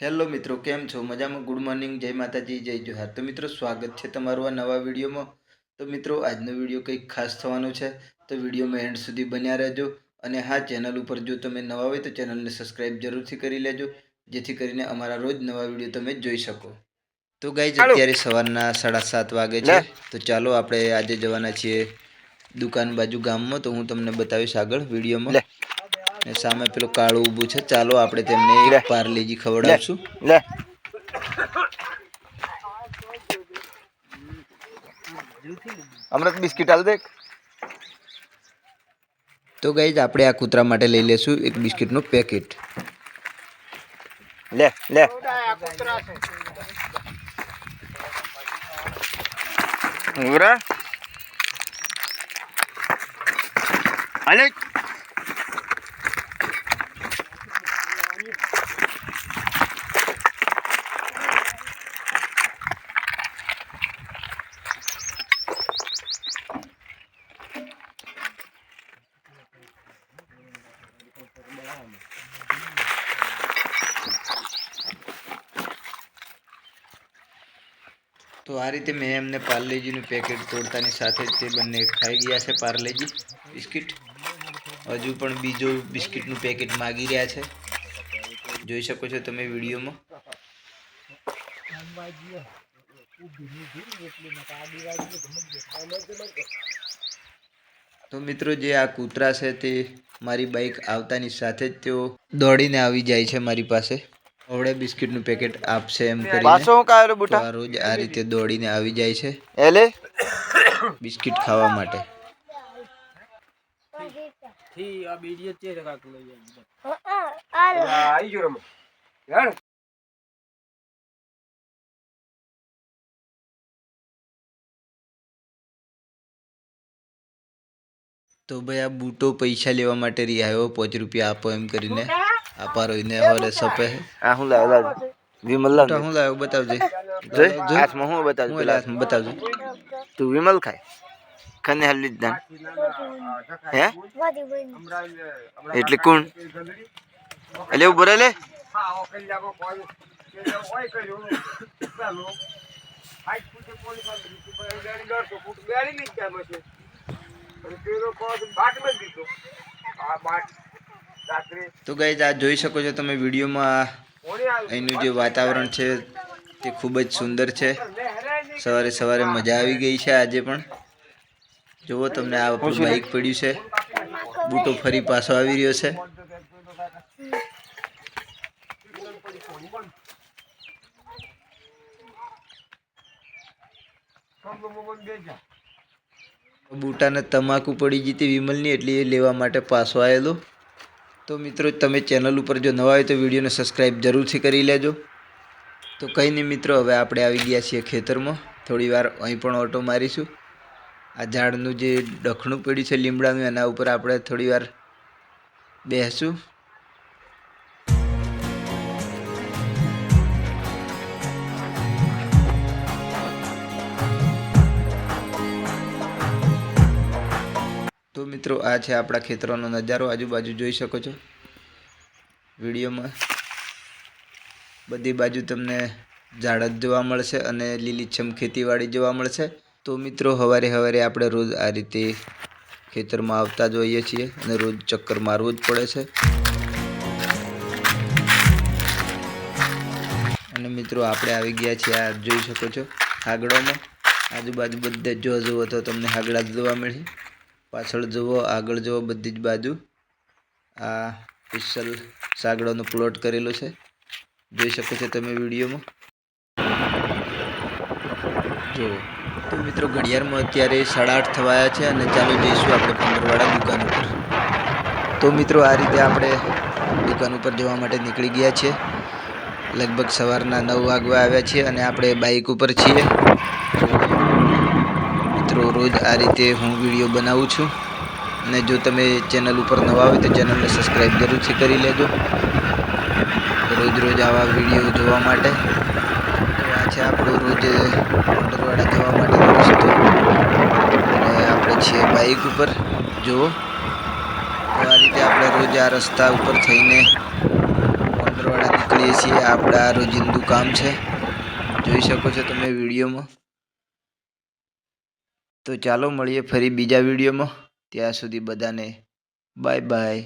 Hello મિત્રો કેમ છો? મજામાં? Good morning. જય માતાજી જય જોહાર. તો મિત્રો સ્વાગત છે તમારું આ નવા વિડીયોમાં. તો મિત્રો આજનો વીડિયો કંઈક ખાસ થવાનો છે. તો વિડીયોમાં એન્ડ સુધી બન્યા રહેજો. અને હા ચેનલ ઉપર જો તમે નવા હોય તો ચેનલને સબસ્ક્રાઇબ જરૂરથી કરી લેજો. જેથી કરીને અમારા રોજ નવા વીડિયો તમે જોઈ શકો. તો ગાઈઝ અત્યારે સવારના સાડા સાત વાગે છે. તો ચાલો આપણે આજે જવાના છીએ દુકાન બાજુ ગામમાં. તો હું તમને બતાવીશ આગળ વિડીયોમાં. ને સામે પેલું કાળું ઊભું છે. ચાલો આપણે તેમને પાર્લેજી ખવડાવશું. લે. અમૃત બિસ્કિટ આલ દેખ તો ગાઈઝ આપણે આ કૂતરા માટે લઈ લેશું એક બિસ્કિટનું પેકેટ. લે લે. ઉરા અલે તો આ રીતે મેં એમને પાર્લેજીનું પેકેટ તોડતાની સાથે જ તે બંને ખાઈ ગયા છે પાર્લેજી બિસ્કિટ. હજુ પણ બીજું બિસ્કિટનું પેકેટ માગી રહ્યા છે. જોઈ શકો છો તમે વિડીયોમાં. તો મિત્રો જે આ કૂતરા છે તે મારી બાઈક આવતાની સાથે જ તેઓ દોડીને આવી જાય છે મારી પાસે. હવડે બિસ્કિટનું પેકેટ આપશે એમ કરીને. પાછો હું કાયો બુટા? આ રોજ આ રીતે દોડીને આવી જાય છે. એલે બિસ્કિટ ખાવા માટે. આઈ ગયો રમો. યાર તો ભાઈ આ બૂટો પૈસા લેવા માટે રિહાયો આવ્યો પાંચ રૂપિયા આપો એમ કરીને. આપારો ને હવે સપે આ હું લાવ લાવ. વિમલ લાવ. તો હું લાવ બતાવજે. જો. હાથમાં હું બતાવ હું એલા હાથમાં બતાવજે. તું વિમલ ખાય? કને હલ્લી જ દાન? હે? એટલે કોણ? એટલે એવું બરે લે. તો ગાઈઝ આ જોઈ શકો છો તમે વિડીયોમાં અહીંનું જે વાતાવરણ છે તે ખૂબ જ સુંદર છે. સવારે સવારે મજા આવી ગઈ છે આજે પણ. જુઓ તમને આ આપણું બાઈક પડ્યું છે. બૂટો ફરી પાછો આવી રહ્યો છે. બૂટાને તમાકુ પડી ગઈ હતી વિમલની એટલે એ લેવા માટે પાછો આવેલો. તો મિત્રો, તમે ચેનલ ઉપર જો નવા હોય તો વિડીયોને સબસ્ક્રાઈબ જરૂરથી કરી લેજો. તો કંઈ નહીં મિત્રો, હવે આપણે આવી ગયા છીએ ખેતરમાં. થોડી વાર અહીં પણ ઓટો મારીશું. આ ઝાડનું જે ડખણું પડ્યું છે લીમડાનું, એના ઉપર આપણે થોડી વાર બેસશું મિત્રો, આ છે આપણા ખેતરોનો નજારો. આજુબાજુ જોઈ શકો છો. વિડીયોમાં બધી બાજુ તમને ઝાડ જ જોવા મળશે અને લીલીછમ ખેતીવાડી જોવા મળશે. તો મિત્રો સવારે હવારે આપણે રોજ આ રીતે ખેતરમાં આવતા જ હોઈએ છીએ અને રોજ ચક્કર મારવું જ પડે છે. અને મિત્રો, આપણે આવી ગયા છીએ આ જોઈ શકો છો. હાગડોમાં. આજુબાજુ બધે જો જુઓ તો તમને હાગડા જોવા મળે. પાછળ જુઓ, આગળ જુઓ બધી જ બાજુ. આ સ્પેશિયલ સાગડોનો પ્લોટ કરેલો છે. જોઈ શકો છો તમે વિડીયોમાં. જુઓ. તો મિત્રો, ઘડિયાળમાં અત્યારે સાડા આઠ થવાયા છે અને ચાલો જઈશું આપણે પંદરવાડા દુકાન ઉપર. તો મિત્રો, આ રીતે આપણે દુકાન ઉપર જવા માટે નીકળી ગયા છીએ. લગભગ સવારના નવ વાગવા આવ્યા છીએ અને આપણે બાઇક ઉપર છીએ. મિત્રો, રોજ આ રીતે હું વીડિયો બનાવું છું. અને જો તમે ચેનલ ઉપર નવા હોય તો ચેનલને સબસ્ક્રાઈબ જરૂરથી કરી લેજો. રોજ રોજ આવા વીડિયો જોવા માટે. આ છે આપણો રોજ પંડરવાડા જવા માટેનો રસ્તો. આપણે છીએ બાઇક ઉપર. જુઓ. આ રીતે આપણે રોજ આ રસ્તા ઉપર થઈને બરવાળા નીકળીએ છીએ. આપણા રોજિંદુ કામ છે. જોઈ શકો છો તમે વિડીયોમાં. તો ચાલો મળીએ ફરી બીજા વિડીયોમાં. ત્યાં સુધી બધાને બાય બાય